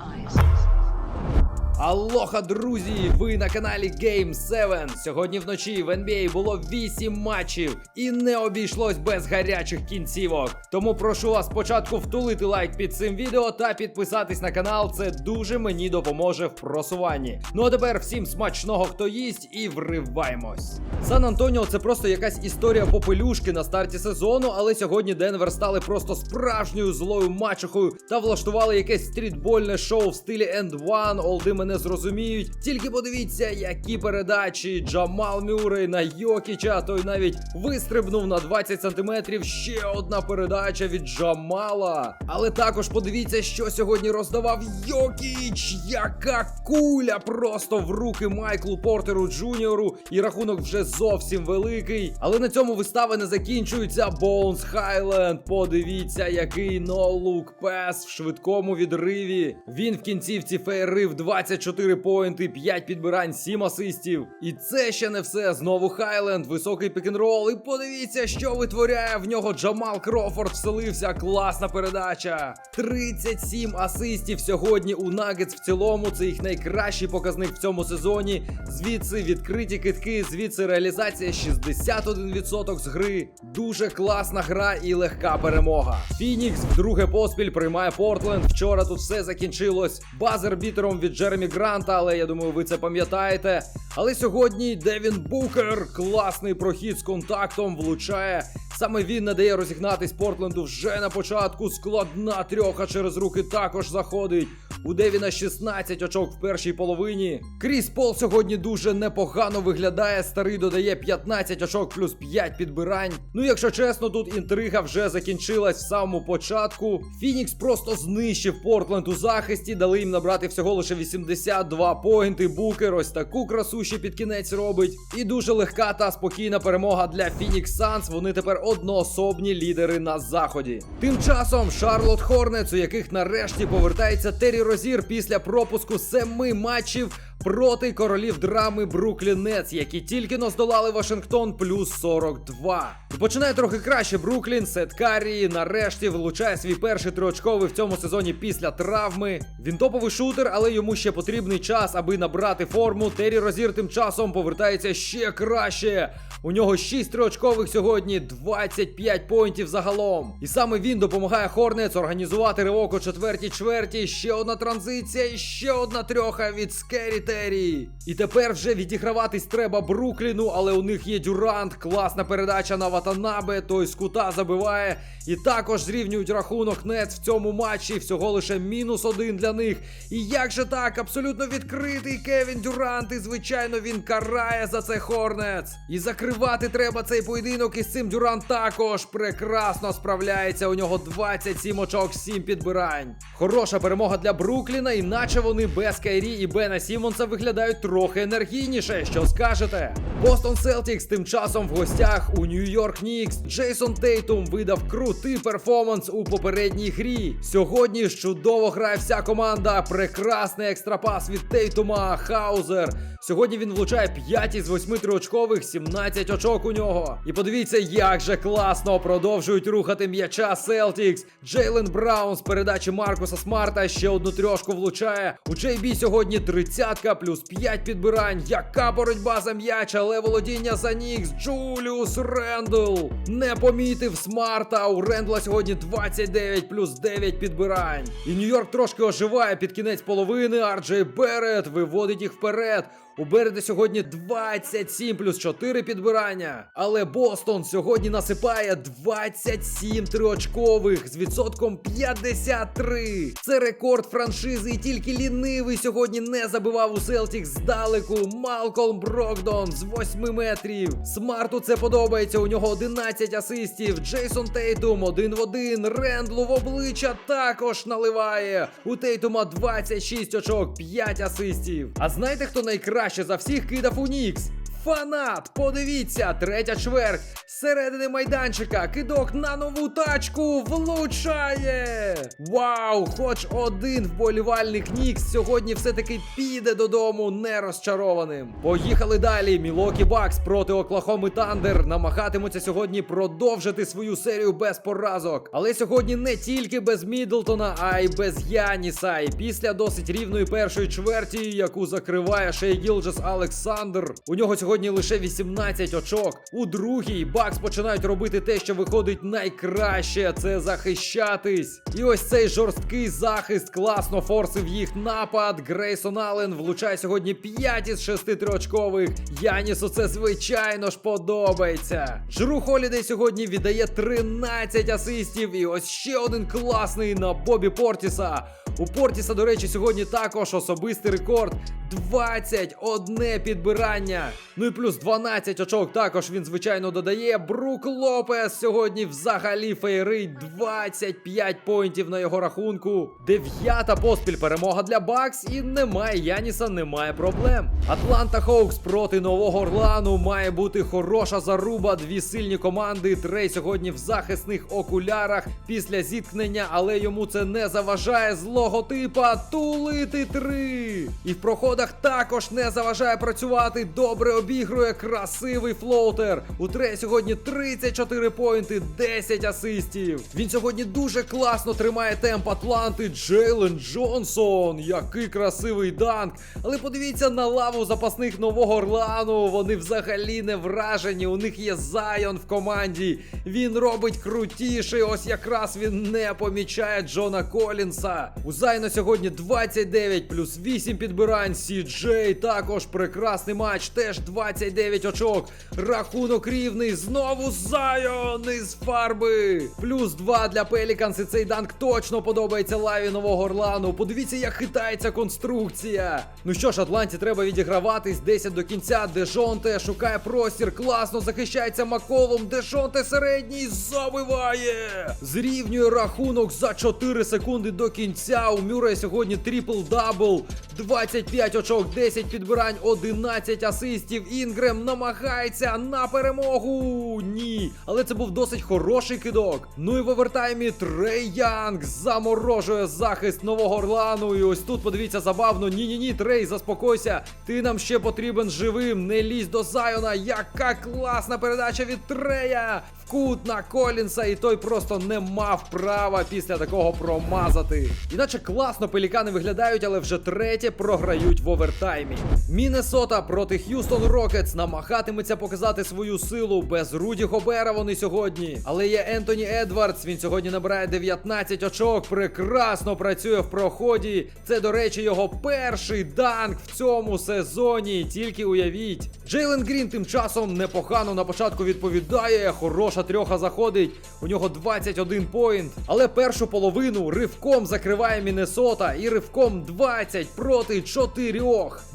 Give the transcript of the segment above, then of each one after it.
eyes. Алоха, друзі! Ви на каналі Game 7. Сьогодні вночі в NBA було 8 матчів і не обійшлось без гарячих кінцівок. Тому прошу вас спочатку втулити лайк під цим відео та підписатись на канал. Це дуже мені допоможе в просуванні. Ну а тепер всім смачного, хто їсть, і вриваємось. Сан Антоніо це просто якась історія попелюшки на старті сезону, але сьогодні Денвер стали просто справжньою злою мачухою та влаштували якесь стрітбольне шоу в стилі End One, олди мене зрозуміють. Тільки подивіться, які передачі Джамал Мюррей на Йокіча, той навіть вистрибнув на 20 сантиметрів. Ще одна передача від Джамала. Але також подивіться, що сьогодні роздавав Йокіч. Яка куля просто в руки Майклу Портеру Джуніору. І рахунок вже зовсім великий. Але на цьому вистава не закінчується. Боунс Хайленд. Подивіться, який ноулук пес в швидкому відриві. Він в кінцівці фейрив 24 поінти, 5 підбирань, 7 асистів. І це ще не все. Знову Хайленд, високий пікінрол. І подивіться, що витворяє в нього Джамал Крофорд. Вселився. Класна передача. 37 асистів сьогодні у Нагетс в цілому. Це їх найкращий показник в цьому сезоні. Звідси відкриті китки, звідси реалізація 61% з гри. Дуже класна гра і легка перемога. Фінікс вдруге поспіль приймає Портленд. Вчора тут все закінчилось базер-бітером від Джеремі Гранта, але я думаю, ви це пам'ятаєте. Але сьогодні Девін Букер, класний прохід з контактом, влучає. Саме він не дає розігнатись Портленду вже на початку. Складна трьоха через руки також заходить. У Девіна 16 очок в першій половині. Кріс Пол сьогодні дуже непогано виглядає. Старий додає 15 очок плюс 5 підбирань. Ну, якщо чесно, тут інтрига вже закінчилась в самому початку. Фінікс просто знищив Портленд у захисті, дали їм набрати всього лише 82 поінти. Букер ось таку красу ще під кінець робить. І дуже легка та спокійна перемога для Фінікс Санс. Вони тепер одноособні лідери на заході. Тим часом Шарлот Хорнец, у яких нарешті повертається Террі Розір після пропуску семи матчів проти королів драми Бруклін Нетс, які тільки но здолали Вашингтон плюс 42. Починає трохи краще Бруклін. Сет Каррі нарешті влучає свій перший триочковий в цьому сезоні після травми. Він топовий шутер, але йому ще потрібний час, аби набрати форму. Террі Розір тим часом повертається ще краще. У нього 6 триочкових сьогодні, 25 поінтів загалом. І саме він допомагає Хорнец організувати ривок у четвертій чверті. Ще одна транзиція і ще одна трьоха від Скері Террі. І тепер вже відіграватись треба Брукліну, але у них є Дюрант, класна передача на Ватанабе, той з кута забиває. І також зрівнюють рахунок Нец в цьому матчі. Всього лише мінус один для них. І як же так, абсолютно відкритий Кевін Дюрант, і звичайно він карає за це Хорнец. І закривати треба цей поєдинок із цим Дюрант також прекрасно справляється. У нього 27 очок, 7 підбирань. Хороша перемога для Брукліна, іначе вони без Кайрі і Бена Сімонса виглядають трохи енергійніше. Що скажете? Бостон Селтікс тим часом в гостях у Нью-Йорк Нікс. Джейсон Тейтум видав крутий перформанс у попередній грі. Сьогодні чудово грає вся команда. Прекрасний екстрапас від Тейтума, Хаузер. Сьогодні він влучає 5 із 8 триочкових, 17 очок у нього. І подивіться, як же класно продовжують рухати м'яча Селтікс. Джейлен Браун з передачі Маркуса Смарта ще одну трьошку влучає. У Джейбі сьогодні 30-ка плюс 5 підбирань. Яка боротьба за м'яч, але володіння за Нікс. Джуліус Рендл не помітив Смарта. У Рендла сьогодні 29 плюс 9 підбирань. І Нью-Йорк трошки оживає під кінець половини. Арджей Берет виводить їх вперед. У Береда сьогодні 27 плюс 4 підбирання. Але Бостон сьогодні насипає 27 триочкових з відсотком 53. Це рекорд франшизи, і тільки лінивий сьогодні не забивав у Селтікс здалеку. Малкольм Брокдон з 8 метрів. Смарту це подобається. У нього 11 асистів. Джейсон Тейтум один в один. Рендлу в обличчя також наливає. У Тейтума 26 очок, 5 асистів. А знаєте, хто найкраще за всіх кидав у Нікс? Фанат, подивіться, третя чверть. Середини майданчика, кидок на нову тачку влучає. Вау! Хоч один вболівальник Нікс сьогодні все-таки піде додому не розчарованим. Поїхали далі. Мілокі Бакс проти Оклахоми Тандер намагатимуться сьогодні продовжити свою серію без поразок. Але сьогодні не тільки без Мідлтона, а й без Яніса. І після досить рівної першої чверті, яку закриває Шей Гілджес Олександр. У нього сьогодні лише 18 очок. У другій Бакс починають робити те, що виходить найкраще це захищатись. І ось цей жорсткий захист класно форсив їх напад. Грейсон Аллен влучає сьогодні 5 із 6 триочкових. Янісу це звичайно ж подобається. Жру Холідей сьогодні віддає 13 асистів. І ось ще один класний на Бобі Портіса. У Портіса, до речі, сьогодні також особистий рекорд 21 підбирання. Ну і плюс 12 очок також він, звичайно, додає. Брук Лопес сьогодні взагалі фейрить 25 поінтів на його рахунку. Дев'ята поспіль перемога для Бакс, і немає Яніса, немає проблем. Атланта Хоукс проти нового Орлану має бути хороша заруба. Дві сильні команди. Трей сьогодні в захисних окулярах після зіткнення, але йому це не заважає з логотипа тулити три. І в проходах також не заважає працювати. Добре обігрує красивий флоутер. У Трей сьогодні 34 поінти, 10 асистів. Він сьогодні дуже класно тримає темп Атланти. Джейлен Джонсон. Який красивий данк. Але подивіться на лаву запасних нового Орлану. Вони взагалі не вражені. У них є Зайон в команді. Він робить крутіше. Ось якраз він не помічає Джона Колінса. У Зайна сьогодні 29 плюс 8 підбирань. Сі Джей також прекрасний матч. Теж 29 очок. Рахунок рівний. Знову Зайон із фарби. Плюс 2 для Пеліканс. І цей данк точно подобається лаві нового Орлану. Подивіться, як хитається конструкція. Ну що ж, Атланті треба відіграватись 10 до кінця. Дежонте шукає простір. Класно захищається Маколом. Дежонте середній забиває. Зрівнює рахунок за 4 секунди до кінця. У Мюррея сьогодні трипл-дабл. 25 очок, 10 підбирань, 11 асистів. Інгрем намагається на перемогу. Ні. Але це був досить хороший кидок. Ну і в овертаймі Трей Янг заморожує захист нового Орлану. І ось тут подивіться забавно. Ні-ні ні, Трей, заспокойся. Ти нам ще потрібен живим. Не лізь до Зайона. Яка класна передача від Трея. Кут на Колінса, і той просто не мав права після такого промазати. Іначе класно пелікани виглядають, але вже третє програють в овертаймі. Міннесота проти Х'юстон Рокетс намагатиметься показати свою силу без Руді Гобера вони сьогодні. Але є Ентоні Едвардс. Він сьогодні набирає 19 очок. Прекрасно працює в проході. Це, до речі, його перший данк в цьому сезоні. Тільки уявіть. Джейлен Грін тим часом непогано на початку відповідає. Хороша трьоха заходить. У нього 21 поінт. Але першу половину ривком закриває Міннесота і ривком 20 проти 4.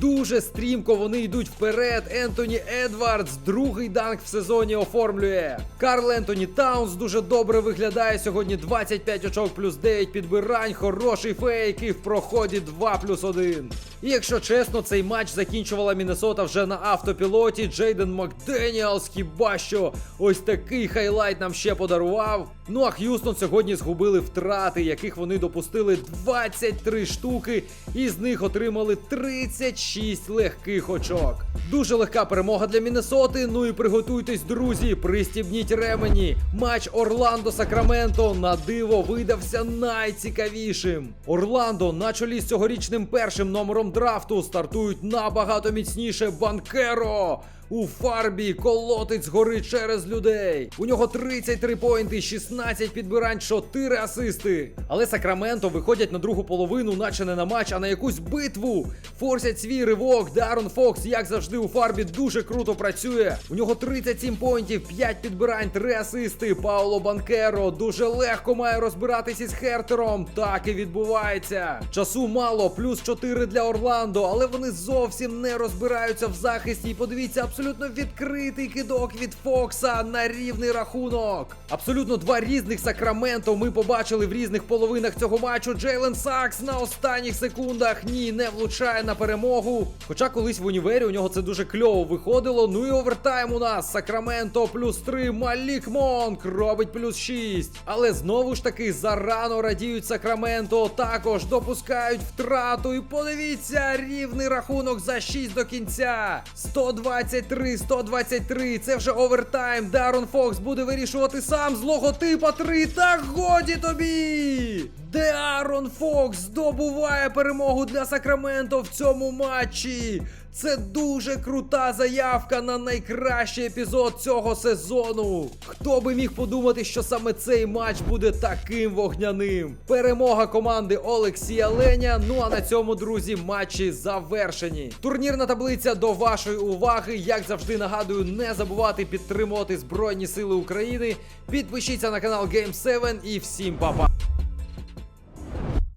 Дуже стрімко вони йдуть вперед. Ентоні Едвардс, другий данк в сезоні оформлює. Карл Ентоні Таунс дуже добре виглядає сьогодні. 25 очок плюс 9 підбирань. Хороший фейк і в проході 2 плюс 1. І якщо чесно, цей матч закінчувала Міннесота вже на автопілоті. Джейден Макденіалс, хіба що ось такий хайлайт нам ще подарував. Ну а Х'юстон сьогодні згубили втрати, яких вони допустили 23 штуки, і з них отримали 36 легких очок. Дуже легка перемога для Міннесоти. Ну і приготуйтесь, друзі, пристібніть ремені. Матч Орландо Сакраменто на диво видався найцікавішим. Орландо на чолі з цьогорічним першим номером драфту стартують набагато міцніше Банкеро. У фарбі колотить згори через людей. У нього 33 поінти, 16 підбирань, 4 асисти. Але Сакраменто виходять на другу половину, наче не на матч, а на якусь битву. Форсять свій ривок. Дарон Фокс, як завжди, у фарбі дуже круто працює. У нього 37 поінтів, 5 підбирань, 3 асисти. Пауло Банкеро дуже легко має розбиратись із Хертером. Так і відбувається. Часу мало, плюс 4 для Орландо, але вони зовсім не розбираються в захисті. І подивіться, абсолютно абсолютно відкритий кидок від Фокса на рівний рахунок. Абсолютно два різних Сакраменто ми побачили в різних половинах цього матчу. Джейлен Сакс на останніх секундах ні, не влучає на перемогу. Хоча колись в універі у нього це дуже кльово виходило. Ну і овертайм у нас Сакраменто плюс 3, Малік Монк робить плюс 6. Але знову ж таки зарано радіють Сакраменто. Також допускають втрату. І подивіться, рівний рахунок за 6 до кінця. 123, 123. Це вже овертайм. Дарон Фокс буде вирішувати сам з логотипа 3. Та годі тобі! Деарон Фокс здобуває перемогу для Сакраменто в цьому матчі. Це дуже крута заявка на найкращий епізод цього сезону. Хто би міг подумати, що саме цей матч буде таким вогняним? Перемога команди Олексія Леня. Ну а на цьому, друзі, матчі завершені. Турнірна таблиця до вашої уваги. Як завжди нагадую, не забувати підтримувати Збройні Сили України. Підпишіться на канал Game7 і всім па-па!